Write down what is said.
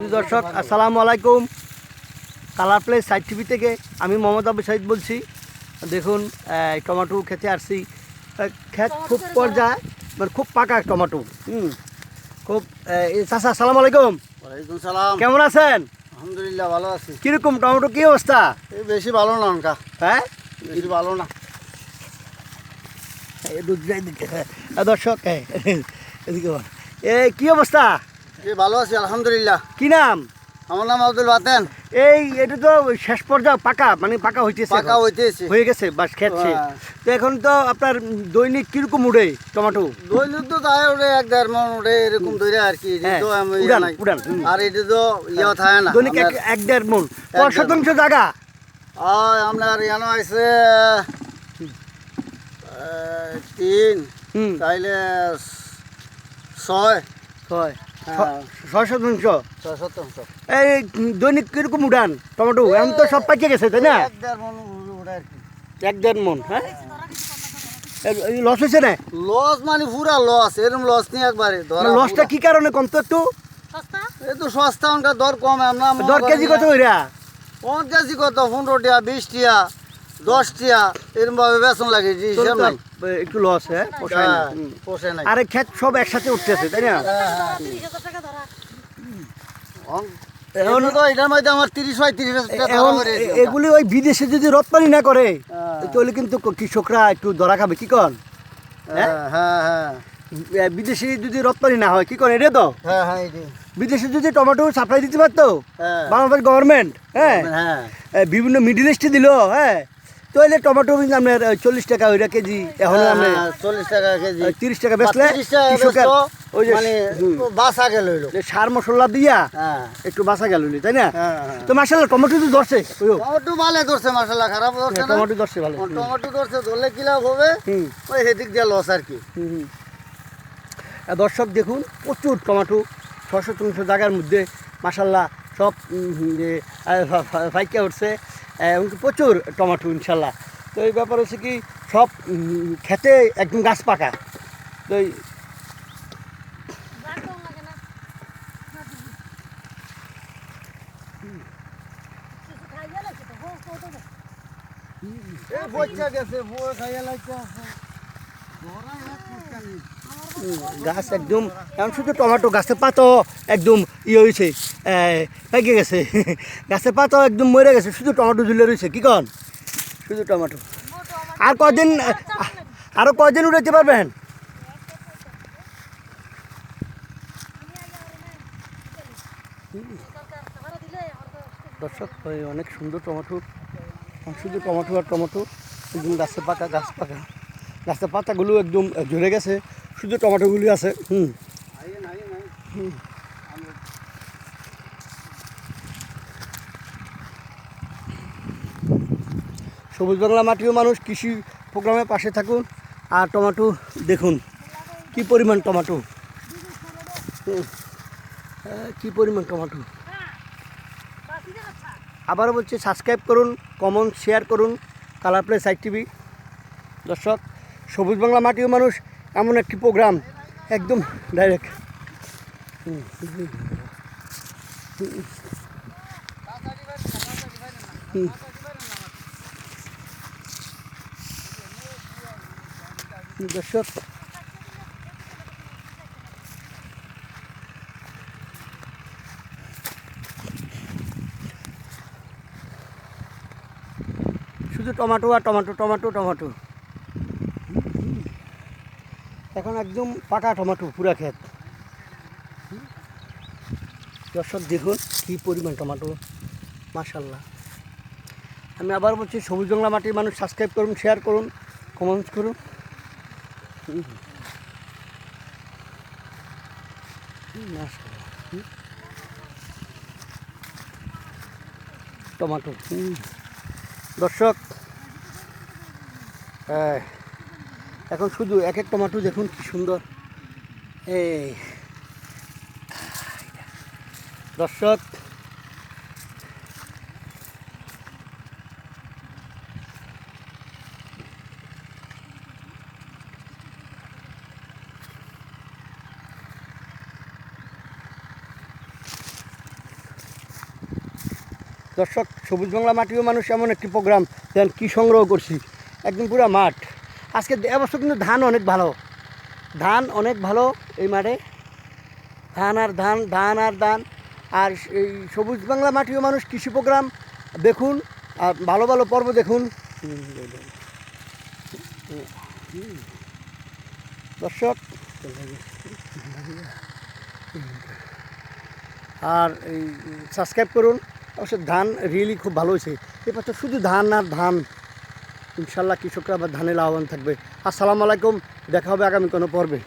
দর্শক আসসালামু আলাইকুম। কালার প্লে সাইড টিভি থেকে আমি মোহাম্মদ আবু সাইদ বলছি। দেখুন টমেটো খেতে আসছি। খেত খুব পর্যায়ে মানে খুব পাকা টমেটো। হুম খুব চাচা আসসালামু আলাইকুম। ওয়ালাইকুম সালাম। কেমন আছেন? আলহামদুলিল্লাহ ভালো আছি। কীরকম টমেটো কী অবস্থা? বেশি ভালো না অনকা হ্যাঁ? বেশি ভালো না। দর্শক এই, এদিকে। এই কী অবস্থা? এই ভালো আছি আলহামদুলিল্লাহ। কি নাম? আমার নাম আব্দুল বাতেন। এই এটা তো শেষ পর্যায়ে পাকা মানে পাকা হইতেছে পাকা। হইতেছে। হয়ে গেছে বাস খেচ্ছে হ্যাঁ। তো এখন তো আপনার দৈনিক কীরকম উড়ে টমেটো? দৈনিক তো তাই ওরে এক দেড় মন ওরে এরকম ধরে আর কি হ্যাঁ, তো ইয়ে উড়ান, উড়ান, আর এটা তো ইয়ে থাকে না দৈনিক এক দেড় মন। কয় শতাংশ জায়গা আপনার ইয়ানো আছে তিন তাইলে ছয়। ছয়। হ্যাঁ। ছয় শতাংশ ছয় শতাংশ এই দৈনিক কীরকম উড়ান টমেটো? এখন তো সব পাইকে গেছে তাই না? এক দেড় মন মন হ্যাঁ? লস হয়েছে না? লস মানে পুরা লস এরকম লস নেই একবারে ধরা লসটা কি কারণে কম তো একটু এই তো সস্তা দর কম আমরা মনে দর কেজি কত না। হইরা কেজি কত? পনেরো টিয়া বিশ টিয়া দশ টিয়া এরকম ভাবে বেতন লাগে হিসাব নাই একটু লস হ্যাঁ? পোষায় না। হ্যাঁ, পোষায় আরে ক্ষেত সব একসাথে উঠতেছে তাই না? এগুলি ওই বিদেশে যদি রপ্তানি না করে হ্যাঁ। তাহলে কিন্তু কৃষকরা একটু ধরা খাবে কি কন? হ্যাঁ হ্যাঁ? হ্যাঁ বিদেশে যদি রপ্তানি না হয় কি করে এটা তো। বিদেশে যদি টমেটো সাপ্লাই দিতে পারতো বাংলাদেশ গভর্নমেন্ট হ্যাঁ? হ্যাঁ। বিভিন্ন মিডিল ইস্টে দিল হ্যাঁ? টমেটো কিন্তু আপনার চল্লিশ টাকা ওইটা কেজি এখন আপনি হ্যাঁ, চল্লিশ টাকা কেজি। তিরিশ টাকা বেচলে বা 30 টাকা কৃষকের ওই যে মানে বাসা গেল সার মশলা দিয়া হ্যাঁ। একটু বাঁচা গেল তাই না? হ্যাঁ হ্যাঁ। তো মাসাল্লাহ টমেটো তো ধরছে টমেটো ভালো ধরছে মাসাল্লাহ খারাপ ধরছে টমেটো ধরছে ভালো। টমেটো ধরছে ধরলে কি লাভ হবে? ওই সেদিক দিয়ে লস আর কি। দর্শক দেখুন প্রচুর টমেটো ছশো তিনশো জায়গার মধ্যে মাসাল্লাহ সব যে ফাইকা উঠছে। এবং প্রচুর টমেটো, ইনশাল্লাহ। তো এই ব্যাপার হচ্ছে কি, সব খেতে একদম গাছ পাকা। তো এই গেছে বই খাইয়া লাগছে গাছ একদম এখন শুধু টমেটো গাছের পাতাও একদম ইয়ে হয়েছে পেকে গেছে। গাছের পাতাও একদম মরে গেছে, শুধু টমেটো ঝুলে রয়েছে কি কন? শুধু টমেটো। আর কদিন আরও কদিন উড়াইতে পারবেন? দর্শক অনেক সুন্দর টমেটো। শুধু টমেটো আর টমেটো, একদম গাছে পাকা, গাছ পাকা। গাছের পাতাগুলো একদম ঝরে গেছে। শুধু টমেটোগুলি আছে। হুম। সবুজ বাংলা মাটিও মানুষ কৃষি প্রোগ্রামের পাশে থাকুন আর টমেটো দেখুন। কি পরিমাণ টমেটো। কি পরিমাণ টমেটো? আবারও বলছি সাবস্ক্রাইব করুন কমেন্ট শেয়ার করুন। কালার প্লে সাইট টিভি দর্শক, সবুজ বাংলা মাটিও মানুষ এমন একটি প্রোগ্রাম একদম ডাইরেক্ট দর্শক শুধু টমেটো আর টমেটো টমেটো টমেটো। এখন একদম পাকা টমেটো, পুরা ক্ষেত। দর্শক, দেখুন কী পরিমাণ টমেটো। মাশাল্লাহ আমি আবার বলছি, সবুজ বাংলা মাটির মানুষ সাবস্ক্রাইব করুন শেয়ার করুন কমেন্টস করুন। টমেটো। দর্শক হ্যাঁ এখন শুধু এক এক টমাটো দেখুন কি সুন্দর। এই। দর্শক। দর্শক, সবুজ বাংলা মাটিও মানুষ এমন একটি প্রোগ্রাম দেন কী সংগ্রহ করছি? একদম পুরো মাঠ। আজকে এবছর কিন্তু ধান অনেক ভালো। ধান অনেক ভালো এই মাঠে। ধান আর ধান ধান আর ধান। আর এই সবুজ বাংলা মাটিও মানুষ কৃষি প্রোগ্রাম দেখুন, আর ভালো ভালো পর্ব দেখুন। দর্শক, আর এই সাবস্ক্রাইব করুন। অবশ্য ধান রিয়েলি খুব ভালো হয়েছে। এবার তো শুধু ধান আর ধান। ইনশাল্লাহ কৃষকরা আবার ধানে লাভবান থাকবে। আসসালামু আলাইকুম দেখা হবে আগামী কোনো পর্বে।